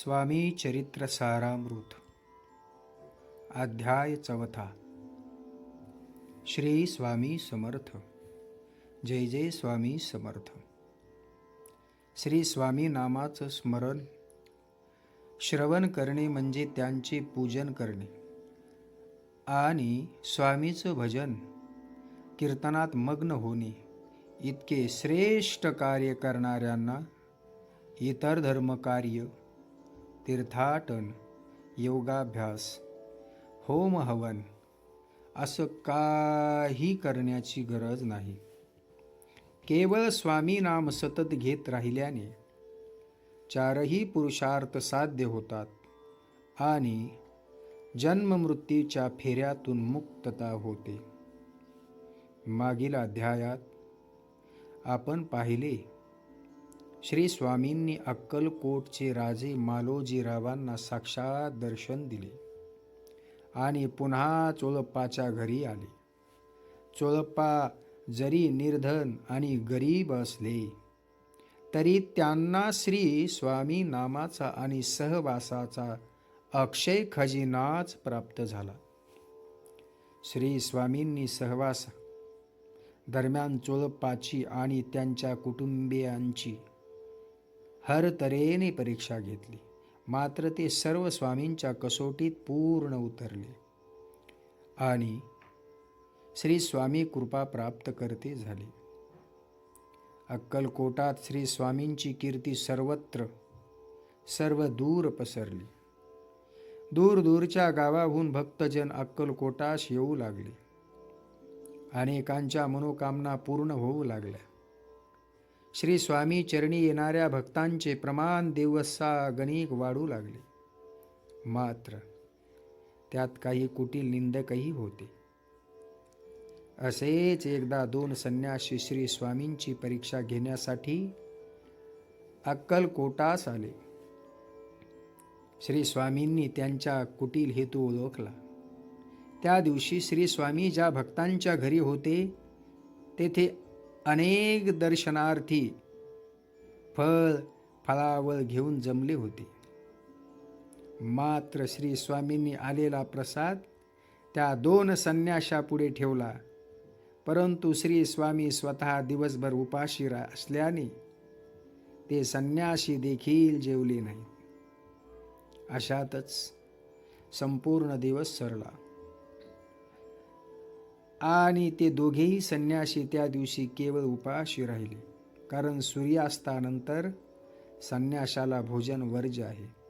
स्वामी चरित्र सारामृत. अध्याय चौथा. श्री स्वामी समर्थ. जय जय स्वामी समर्थ. श्री स्वामी नामाचं स्मरण. श्रवण करणे म्हणजे त्यांचे पूजन करणे. आणि स्वामीचं भजन. कीर्तनात मग्न होणे. इतके श्रेष्ठ कार्य करणाऱ्यांना इतर धर्मकार्य तीर्थाटन योगाभ्यास होम हवन असं काही करण्याची गरज नाही. केवळ स्वामी नाम सतत घेत राहिल्याने चारही पुरुषार्थ साध्य होतात आणि जन्ममृत्यूच्या फेऱ्यातून मुक्तता होते. मागील अध्यायात आपण पाहिले श्री स्वामींनी अक्कलकोटचे राजे मालोजीरावांना साक्षात दर्शन दिले. आणि पुन्हा चोळप्पाच्या घरी आले. चोळप्पा जरी निर्धन आणि गरीब असले तरी त्यांना श्री स्वामी नामाचा आणि सहवासाचा अक्षय खजिनाच प्राप्त झाला. श्री स्वामींनी सहवास दरम्यान चोळप्पाची आणि त्यांच्या कुटुंबियांची हर तऱ्हेने परीक्षा घेतली. मात्र ते सर्व स्वामींच्या कसोटीत पूर्ण उतरले. आणि श्री स्वामी कृपा प्राप्त करते झाले. अक्कलकोटात श्री स्वामींची कीर्ती सर्वत्र सर्व दूर पसरली. दूर दूरच्या गावाहून भक्तजन अक्कलकोटास येऊ लागले. अनेकांच्या मनोकामना पूर्ण होऊ लागल्या. श्री स्वामी चरणी येणाऱ्या भक्तांचे प्रमाण दिवसा गणिक वाढू लागले. मात्र त्यात काही कुटील निंदकही होते. असेच एकदा दोन संन्यासी श्री स्वामींची परीक्षा घेण्यासाठी अक्कलकोटास आले. श्री स्वामींनी त्यांच्या कुटील हेतू ओळखला. त्या दिवशी श्री स्वामी ज्या भक्तांच्या घरी होते तेथे अनेक दर्शनार्थी फळ फळावळ घेऊन जमले होते. मात्र श्री स्वामींनी आलेला प्रसाद त्या दोन संन्याशापुढे ठेवला. परंतु श्री स्वामी स्वतः दिवसभर उपाशी रा असल्याने ते संन्याशी देखील जेवले नाही अशातच संपूर्ण दिवस सरला. आणि ते दोघेही संन्यासी त्या दिवशी केवळ उपाशी राहिले. कारण सूर्यास्तानंतर संन्याशाला भोजन वर्ज आहे.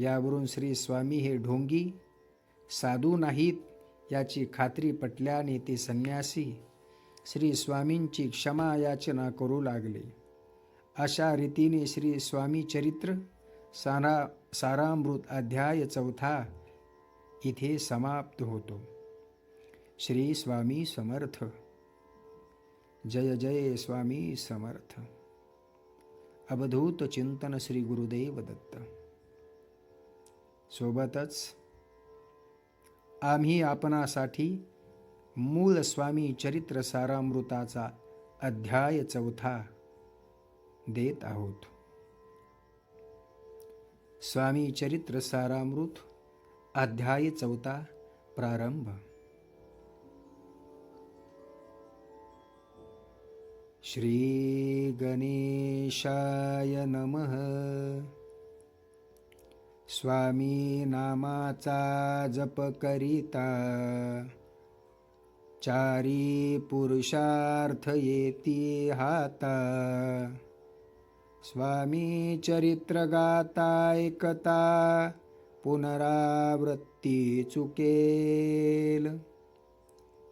यावरून श्री स्वामी हे ढोंगी साधू नाहीत याची खात्री पटल्याने ते संन्यासी श्री स्वामींची क्षमा याचना करू लागले. अशा रीतीने श्री स्वामी चरित्र सारा सारामृत अध्याय चौथा इथे समाप्त होतो. श्री स्वामी समर्थ. जय जय स्वामी समर्थ. अवधूत चिंतन श्री गुरुदेव दत्त. सोबतच आम्ही आपणासाठी मूळ स्वामी चरित्र सारामृताचा अध्याय चौथा देत आहोत. स्वामी चरित्र सारामृत अध्याय चौथा प्रारंभ. श्रीगणेशाय नमः। स्वामी नामाचा जप करिता चारी पुरुषार्थ येती हाता। स्वामी चरित्र गाता ऐकता पुनरावृत्ती चुकेल।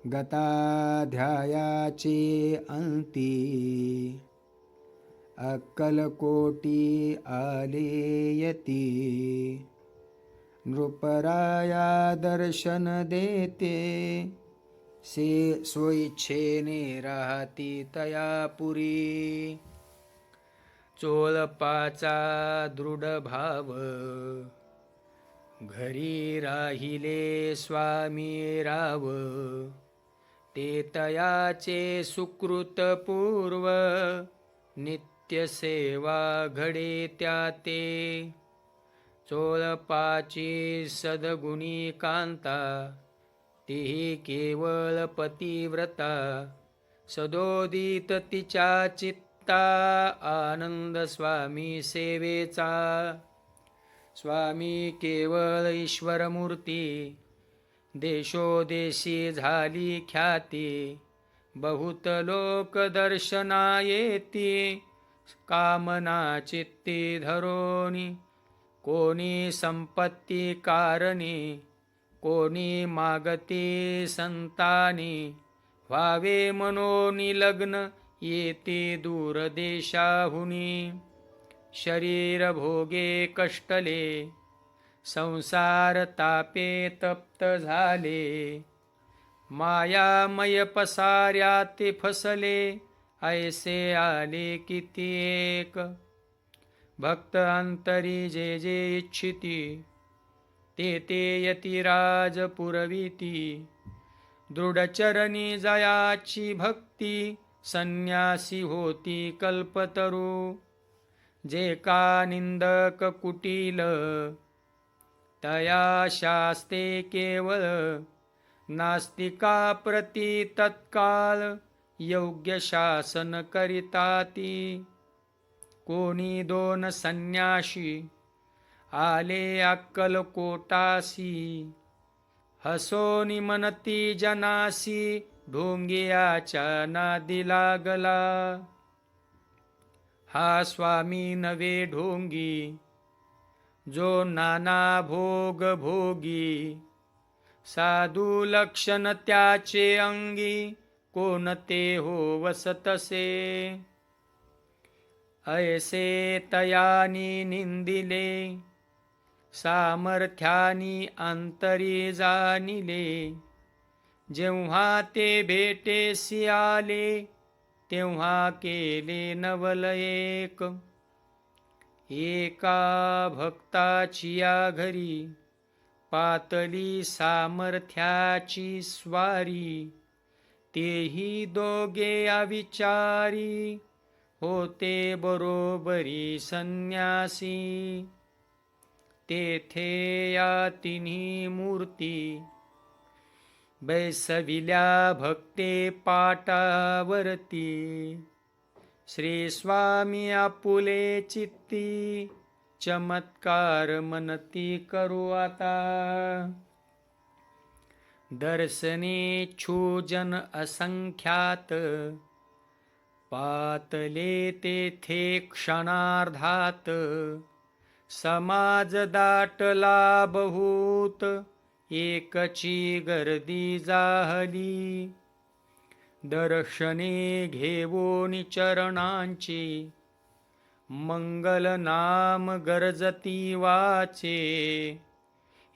गताध्यायाचे अंती. अक्कलकोटी आलेयती नृपराया दर्शन देते. से स्वइच्छेने राहती तया पुरी. चोळपाचा दृढ भाव. घरी राहिले स्वामी राव. ते तयाचे सुकृत पूर्व नित्य सेवा घडे त्या ते. चोळपाची सद्गुणी कांता तीही केवळ पतिव्रता. सदोदित तिच्या चित्ता आनंद स्वामी सेवेचा. स्वामी केवळ ईश्वरमूर्ती देशोदेशी झाली ख्याती. बहुत लोक दर्शना येती कामना चित्ती धरोनी. कोणी संपत्ती कारणी. कोणी मागती संतानी. व्हावे मनोनी लग्न येते दूरदेशाहुनी. शरीर भोगे कष्टले. संसार तापे तप्त झाले. मायामय पसाऱ्या ते फसले ऐसे आले किती एक. भक्त अंतरी जे जे इच्छिती ते ते यतिराज पुरविती. दृढचरणी जयाची भक्ती संन्यासी होती कल्पतरू. जे का निंदक कुटील तया शास्ते केवळ नास्तिका प्रती तत्काल योग्य शासन करिताती. कोणी दोन संन्याशी आले अक्कलकोटासी हसोनी मनती जनासी ढोंगियाच्या नादी लागला. हा स्वामी नवे ढोंगी जो नाना भोग भोगी साधू लक्षण त्याचे अंगी कोणते हो वसतसे ऐसे तयानी निंदिले सामर्थ्यानी अंतरी जाणिले जेव्हा ते भेटेसी आले तेव्हा केले नवल एक. एका भक्ताची या घरी पातली सामर्थ्याची स्वारी. तेही दोघे अविचारी होते बरोबरी संन्यासी. तेथे या तिन्ही मूर्ती बैसविल्या भक्ते पाटावरती. श्री स्वामी आपुले चित्ती चमत्कार मनती करू आता. दर्शने छूजन असंख्यात पातले तेथे क्षणार्धात. समाज दाटला बहुत एकची गर्दी जाहली. दर्शने घेवोनी चरणांची मंगल नाम गरजती वाचे.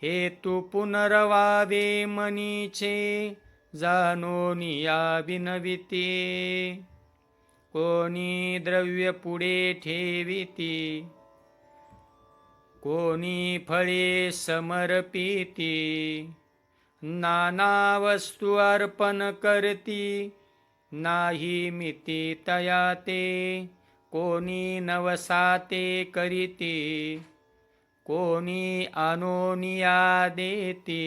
हे तू पुनर्वावे मनीचे. जाणोनी या विनविते. कोणी द्रव्य पुढे ठेविती. कोणी फळे समर्पिती. नाना वस्तू अर्पण करती. नाही मिती तया ते कोणी नवसाते करीते कोणी अनोनिया देते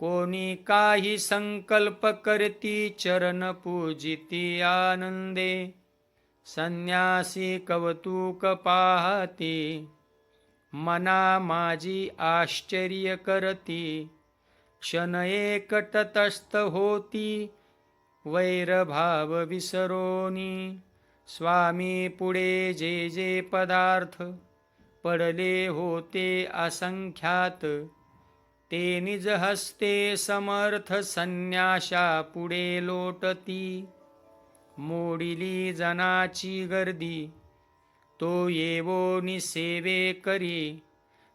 कोणी काही संकल्प करती चरण पूजिती आनंदे संन्यासी कवतुक पाहते मना माझी आश्चर्य करती क्षण एक तटस्थ होती वैरभाव विसरोनी स्वामी पुढे जे जे पदार्थ पडले होते असंख्यात ते निज हस्ते समर्थ संन्याशा पुढे लोटती. मोडिली जनाची गर्दी तो येवो निसेवे करी.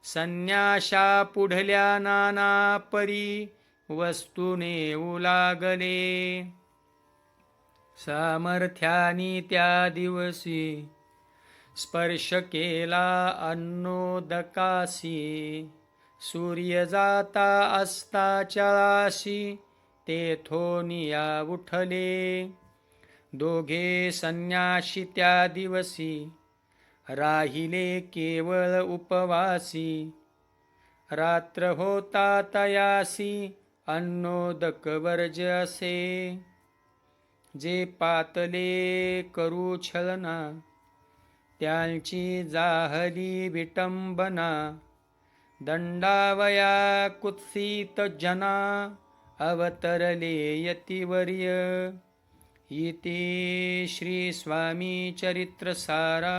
संन्याशा पुढल्या नाना परी वस्तुने उलागले. लागले सामर्थ्यानी त्या दिवशी स्पर्श केला अन्नोदकासी सूर्य जाता असता चळाशी तेथोनिया उठले. दोघे संन्याशी त्या दिवशी राहिले केवळ उपवासी. रात्र होता तयासी अन्नोदक वर्ज असे. जे पातले करू छलना त्यांची जाहली विटंबना दंडावया कुत्सित जना अवतरले यतिवर्य. इति श्री स्वामी चरित्र सारा